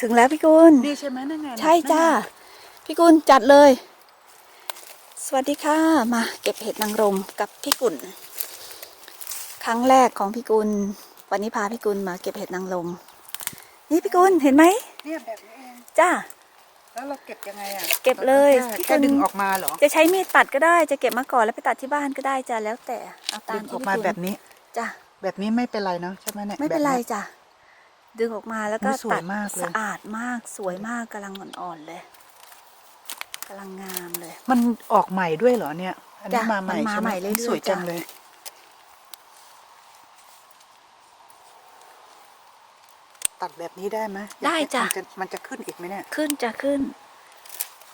ถึงแล้วพี่กุลนี่ใช่ไหมนั่นไงใช่จ้าพี่กุลจัดเลย สวัสดีค่ะ มาเก็บเห็ดนางรมกับพี่กุลครั้งแรกของพี่กุลวันนี้พาพี่กุลมาเก็บเห็ดนางรมนี่พี่กุลเห็นไหมเนี่ยแบบนี้เองจ้าแล้วเราเก็บยังไงอะเก็บเลยแค่พี่แค่กุลดึงออกมาเหรอจะใช้มีดตัดก็ได้จะเก็บมาก่อนแล้วไปตัดที่บ้านก็ได้จ้าแล้วแต่เอาตาดึมงที่ออกพี่มากุลแบบนี้จ้าแบบนี้ไม่เป็นไรเนาะใช่ไหมเนี่ยไม่เป็นไรแบบจ้ะ ดึงออกมาแล้วก็อุ๊ยสวยตัดมากเลยสะอาดมากสวยมากกำลังอ่อนๆเลยกำลังงามเลย มันออกใหม่ด้วยเหรอเนี่ย อันนี้จ้ะมาใหม่มันมาใช่ไหใหมม่เรื่อยๆสวยจังจ้ะเลยตัดแบบนี้ได้ไหมได้จ้ะมันจะมันจะขึ้นอีกไหมเนี่ย ขึ้นจะขึ้น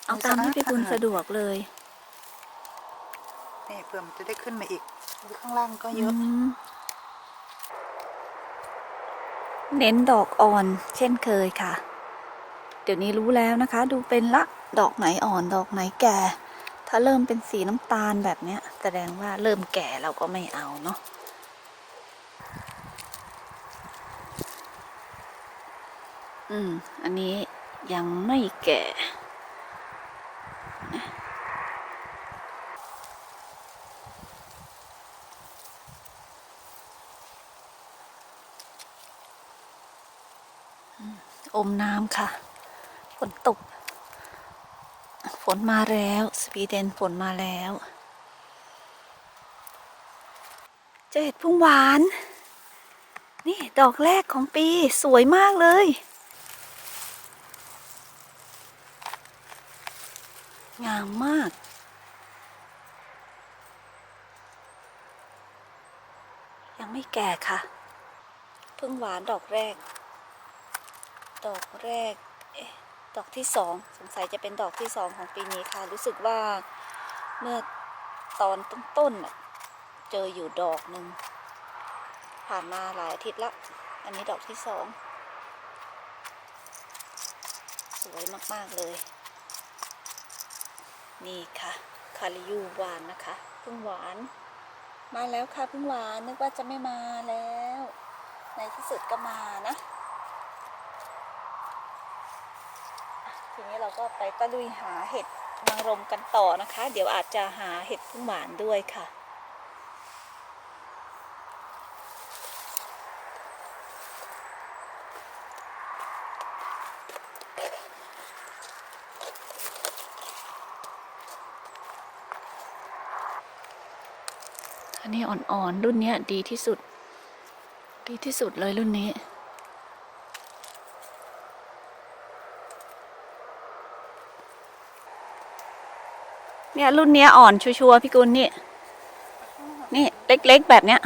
เอามันตามที่สะอาดพี่กุลสะอาดสะดวกเลยนี่เพื่อมันจะได้ขึ้นมาอีกข้างล่างก็เยอะอืม เน้นดอกอ่อนเช่นเคยค่ะ เดี๋ยวนี้รู้แล้วนะคะ ดูเป็นละดอกไหนอ่อนดอกไหนแก่ ถ้าเริ่มเป็นสีน้ำตาลแบบนี้แสดงว่าเริ่มแก่เราก็ไม่เอาเนาะอืม อันนี้ยังไม่แก่ อมน้ำค่ะ ฝนตก ฝนมาแล้ว สวีเดนฝนมาแล้วเจอเห็ดพุ่งหวาน นี่ดอกแรกของปีสวยมากเลย งามมากยังไม่แก่ค่ะพิ่งหวานดอกแรก ดอกแรกอดอกที่สองสงสัยจะเป็นดอกที่สองของปีนี้ค่ะ รู้สึกว่าเมื่อตอนต้นๆน่ะเจออยู่ดอกหนึ่งผ่านมาหลายอาทิตย์ละ อันนี้ดอกที่สองสวยมากๆเลย นี่ค่ะ คาริยูหวานนะคะพึ่งหวาน มาแล้วค่ะพึ่งหวานนึกว่าจะไม่มาแล้ว ในที่สุดก็มานะ ทีนี้เราก็ไปตะลุยหาเห็ดนางรมกันต่อนะคะ เดี๋ยวอาจจะหาเห็ดพึ่งหวานด้วยค่ะอันนี้อ่อนๆ รุ่นเนี้ยดีที่สุด ดีที่สุดเลยรุ่นนี้ เนี่ยรุ่นเนี้ยอ่อนชัวร์ๆพี่กุลนี่ นี่เล็กๆแบบเนี้ย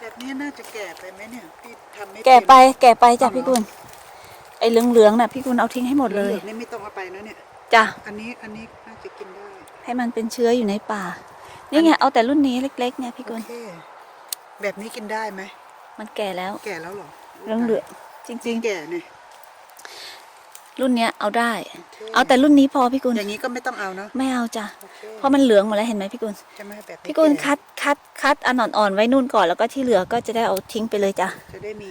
แบบนี้น่าจะแก่ไปไหมเนี่ยพี่ทำไม่แก่ไปเป็นแก่ไปจ้ะเอาเหรอพี่กุลไอ้เหลืองๆน่ะพี่กุลเอาทิ้งให้หมดเลยหลืองๆนี่ไม่ต้องเอาไปนะเนี่ย จ้ะ อันนี้อันนี้น่าจะกินได้ ให้มันเป็นเชื้ออยู่ในป่า นี่ไงเอาแต่รุ่นนี้เล็กๆเนี่ยพี่กุโอลเคแบบนี้กินได้ไหม มันแก่แล้ว แก่แล้วเหรอ เหลืองๆจจริริงงแก่เนี่ยๆ รุ่นเนี้ยเอาได้โคเอาแต่รุ่นนี้พอพี่กุลอย่างนี้ก็ไม่ต้องเอาเนาะไม่เอาจ้ะโอเคเพราะมันเหลืองหมดแล้วเห็นไหมพี่กุลจะไม่ให้แบบนี้พี่กุลแคัดคัดคัดอันอ่อนๆไว้นู่นก่อนแล้วก็ที่เหลือก็จะได้เอาทิ้งไปเลยจ้ะจะได้มี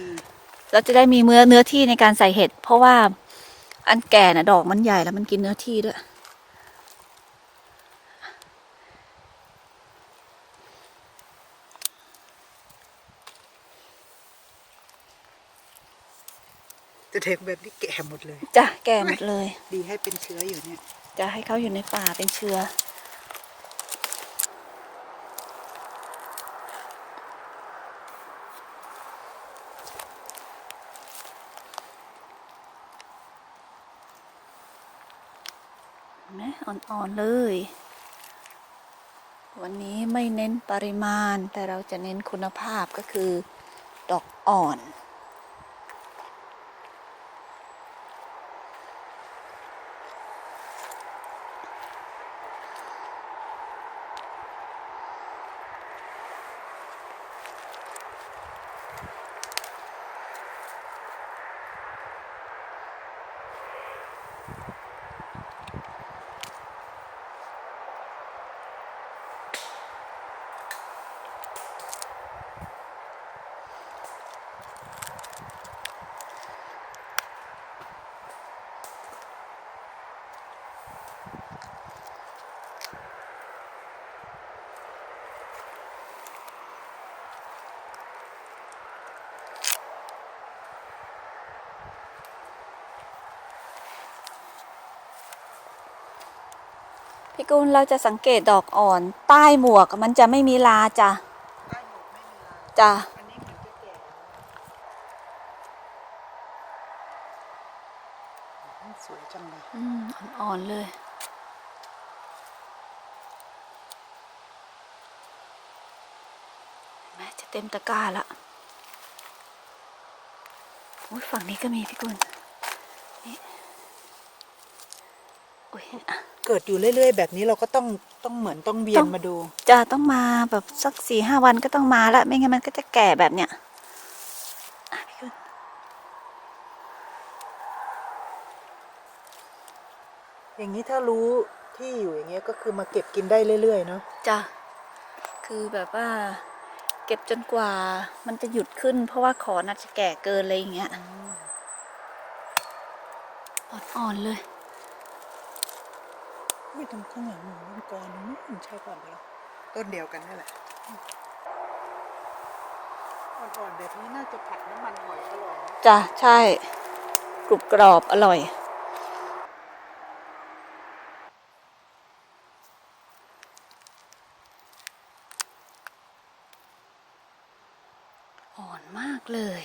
เราจะได้มีเนื้อเนื้อที่ในการใส่เห็ด เพราะว่าอันแก่น่ะดอกมันใหญ่แล้วมันกินเนื้อที่ด้วย จะเทงแบบนี้แก่หมดเลย จ้ะแก่หมดเลย ดีให้เป็นเชื้ออยู่เนี่ย จะให้เขาอยู่ในป่าเป็นเชื้อ เห็นไหมอ่อน ๆ เลย วันนี้ไม่เน้นปริมาณแต่เราจะเน้นคุณภาพก็คือ ดอกอ่อน พี่กุลเราจะสังเกตดอกอ่อน ใต้หมวกมันจะไม่มีลาจ้ะจ้ะอันนี้เหมือนจะแก่แล้วสวยจังเลยอืมอ่อนๆเลยแม่จะเต็มตะกร้าละอุ้ยฝั่งนี้ก็มีพี่กุลนี่อุ้ ยอะเกิดอยู่เรื่อยๆ แบบนี้เราก็ต้องต้องเหมือนต้องเวียต้นองมาดู จะต้องมาแบบสักสี่ห้าวันก็ต้องมาละไม่งั้นมันก็จะแก่แบบเนี้ยอะพี่กุลอย่างนี้ถ้ารู้ที่อยู่อย่างเงี้ยก็คือมาเก็บกินได้เรื่อยๆเนาะจ้ะคือแบบว่า เก็บจนกว่ามันจะหยุดขึ้น เพราะว่าขอนอาจจะแก่เกินอะไรอย่างเงี้ยอ่อนๆเลย ไม่ตรงข้างหลังหนูมังกรนู่นใช่ก่อนเหรอต้นเดียวกันนี่แหละ อ่อนๆแบบนี้น่าจะผัดน้ำมันหอยอร่อยนะจ้ะใช่กรุบกรอบอร่อย อ่อนมากเลย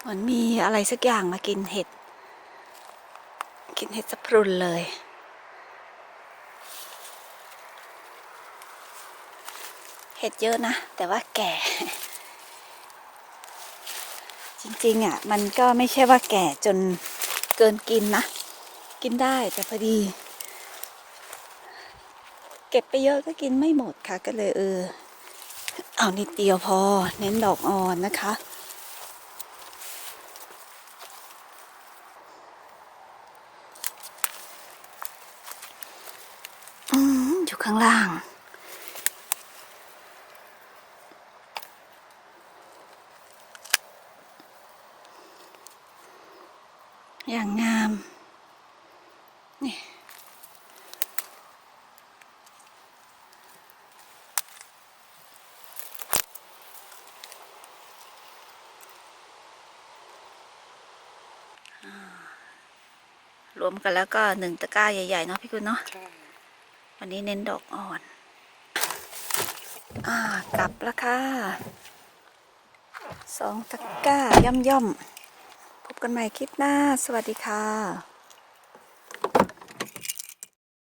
เหมือนมีอะไรสักอย่างมากินเห็ด กินเห็ดสะพรุนเลย เห็ดเยอะนะ แต่ว่าแก่ จริงๆอะ มันก็ไม่ใช่ว่าแก่จนเกินกินนะ กินได้แต่พอดี เก็บไปเยอะก็กินไม่หมดค่ะก็เลยเออ เอานิดเดียวพอ เน้นดอกอ่อนนะคะ อืม อยู่ข้างล่าง อย่างงาม นี่รวมกันแล้วก็หนึ่งตะกร้าใหญ่ ๆ เนาะพี่คุณเนาะ วันนี้เน้นดอกอ่อน อ่ากลับแล้วค่ะสองตะกร้าย่อมย่อมพบกันใหม่คลิปหน้า สวัสดีค่ะ